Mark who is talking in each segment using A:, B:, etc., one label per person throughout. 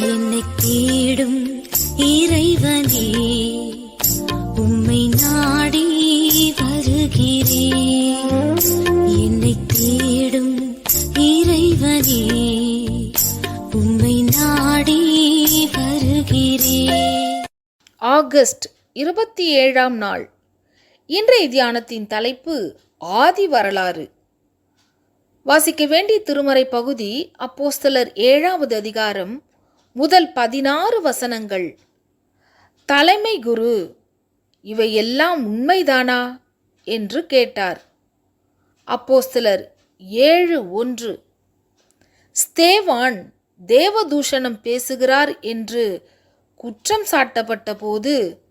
A: என்னை தேடும் இறைவனே உம்மை நாடி வருகிறேன் என்னை தேடும் இறைவனே உம்மை நாடி வருகிறேன்
B: ஆகஸ்ட் இருபத்தி ஏழாம் நாள். இன்றைய தியானத்தின் தலைப்பு ஆதி வரலாறு. வாசிக்க வேண்டிய திருமறை பகுதி அப்போஸ்தலர் ஏழாவது அதிகாரம் முதல் பதினாறு வசனங்கள். தலைமை குரு இவையெல்லாம் உண்மைதானா? என்று கேட்டார். அப்போ சிலர் ஏழு ஒன்று. ஸ்தேவான் தேவதூஷணம் பேசுகிறார் என்று குற்றம் சாட்டப்பட்ட போது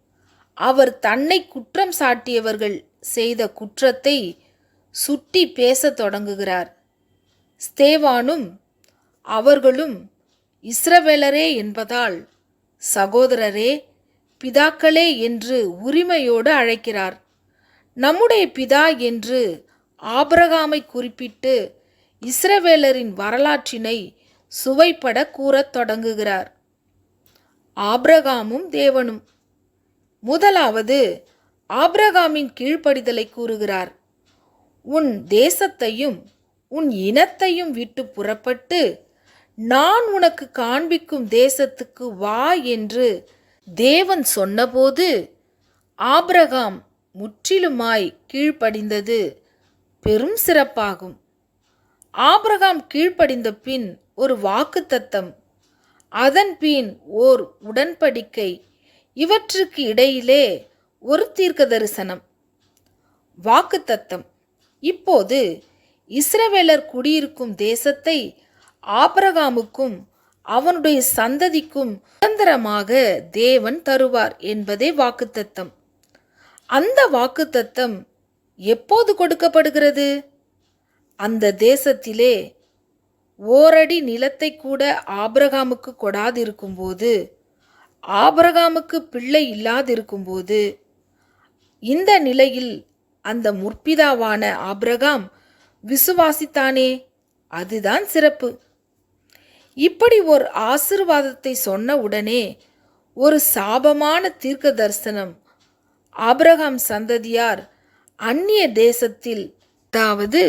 B: அவர் தன்னை குற்றம் சாட்டியவர்கள் செய்த குற்றத்தை சுட்டி பேசத் தொடங்குகிறார். ஸ்தேவானும் அவர்களும் இஸ்ரவேலரே என்பதால் சகோதரரே பிதாக்களே என்று உரிமையோடு அழைக்கிறார். நம்முடைய பிதா என்று ஆபிரகாமை குறிப்பிட்டு இஸ்ரவேலரின் வரலாற்றினை சுவைப்பட கூறத் தொடங்குகிறார். ஆபிரகாமும் தேவனும். முதலாவது ஆபிரகாமின் கீழ்ப்படிதலை கூறுகிறார். உன் தேசத்தையும் உன் இனத்தையும் விட்டு புறப்பட்டு நான் உனக்கு காண்பிக்கும் தேசத்துக்கு வா என்று தேவன் சொன்னபோது ஆபிரகாம் முற்றிலுமாய் கீழ்ப்படிந்தது. பெரும் சிறப்பாகும். ஆபிரகாம் கீழ்ப்படிந்த பின் ஒரு வாக்குத்தத்தம். அதன் பின் ஓர் உடன்படிக்கை. இவற்றுக்கு இடையிலே ஒரு தீர்க்க தரிசனம் வாக்குத்தத்தம். இப்போது இஸ்ரவேலர் குடியிருக்கும் தேசத்தை ஆபரகாமுக்கும் அவனுடைய சந்ததிக்கும் சுதந்திரமாக தேவன் தருவார் என்பதே வாக்குத்தத்தம். அந்த வாக்குத்தத்தம் எப்போது கொடுக்கப்படுகிறது? அந்த தேசத்திலே ஓரடி நிலத்தை கூட ஆபிரகாமுக்கு கொடாதிருக்கும்போது ஆபரகாமுக்கு பிள்ளை இல்லாதிருக்கும்போது இந்த நிலையில் அந்த முற்பிதாவான ஆபிரகாம் விசுவாசித்தானே? அதுதான் சிறப்பு. இப்படி ஒரு ஆசிர்வாதத்தை சொன்ன உடனே ஒரு சாபமான தீர்க்க தரிசனம் ஆபிரகாம் சந்ததியார் அந்நிய தேசத்தில் அதாவது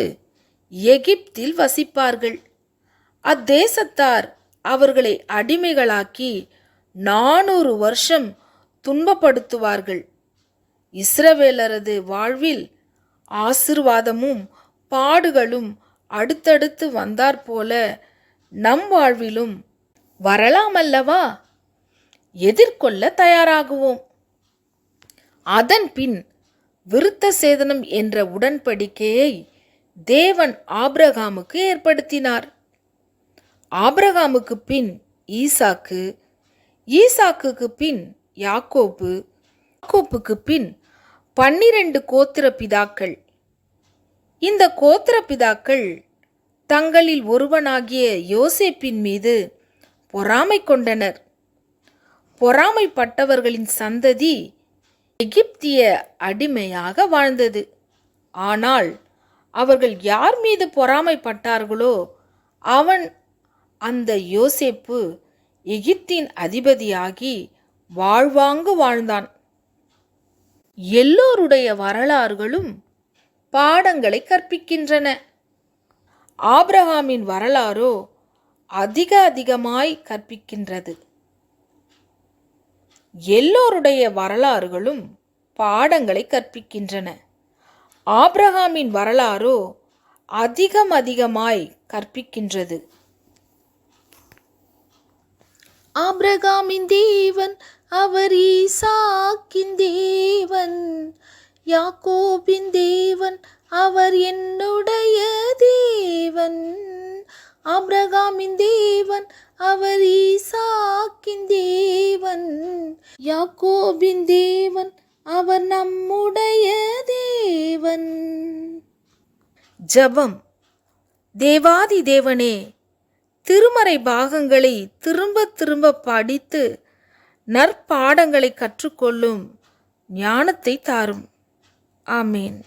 B: எகிப்தில் வசிப்பார்கள். அத்தேசத்தார் அவர்களை அடிமைகளாக்கி நானூறு வருஷம் துன்பப்படுத்துவார்கள். இஸ்ரவேலரது வாழ்வில் ஆசிர்வாதமும் பாடுகளும் அடுத்தடுத்து வந்தாற்போல நம் வாழ்விலும் வரலாமல்லவா எதிர்கொள்ள தயாராகுவோம். அதன் பின் விருத்த சேதனம் என்ற உடன்படிக்கையை தேவன் ஆபிரகாமுக்கு ஏற்படுத்தினார். ஆபிரகாமுக்கு பின் ஈசாக்கு ஈசாக்குக்கு பின் யாக்கோப்பு யாக்கோப்புக்கு பின் பன்னிரண்டு கோத்திர பிதாக்கள் இந்த கோத்திர பிதாக்கள் தங்களில் ஒருவனாகிய யோசேப்பின் மீது பொறாமை கொண்டனர். பொறாமைப்பட்டவர்களின் சந்ததி எகிப்திய அடிமையாக வாழ்ந்தது. ஆனால் அவர்கள் யார் மீது பொறாமைப்பட்டார்களோ அவன் அந்த யோசேப்பு எகிப்தின் அதிபதியாகி வாழ்வாங்கு வாழ்ந்தான். எல்லோருடைய வரலாறுகளும் பாடங்களை கற்பிக்கின்றன. ஆப்ரஹாமின் வரலாறோ அதிக அதிகமாய் கற்பிக்கின்றது. எல்லோருடைய வரலாறுகளும் பாடங்களை கற்பிக்கின்றன. ஆப்ரஹாமின் வரலாறோ அதிகம் அதிகமாய் கற்பிக்கின்றது. ஆப்ரகாமின் தேவன் அவர் ஈசாக்கின் தேவன். யாக்கோபின் தேவன் அவர் என்னுடைய தேவன். அப்ரகாமின் தேவன் அவர் ஈசாக்கின் தேவன். யாக்கோபின் தேவன் அவர் நம்முடைய தேவன். ஜபம். தேவாதி தேவனே திருமறை பாகங்களை திரும்ப திரும்ப படித்து நற்பாடங்களை கற்றுக்கொள்ளும் ஞானத்தை தாரும். ஆமீன்.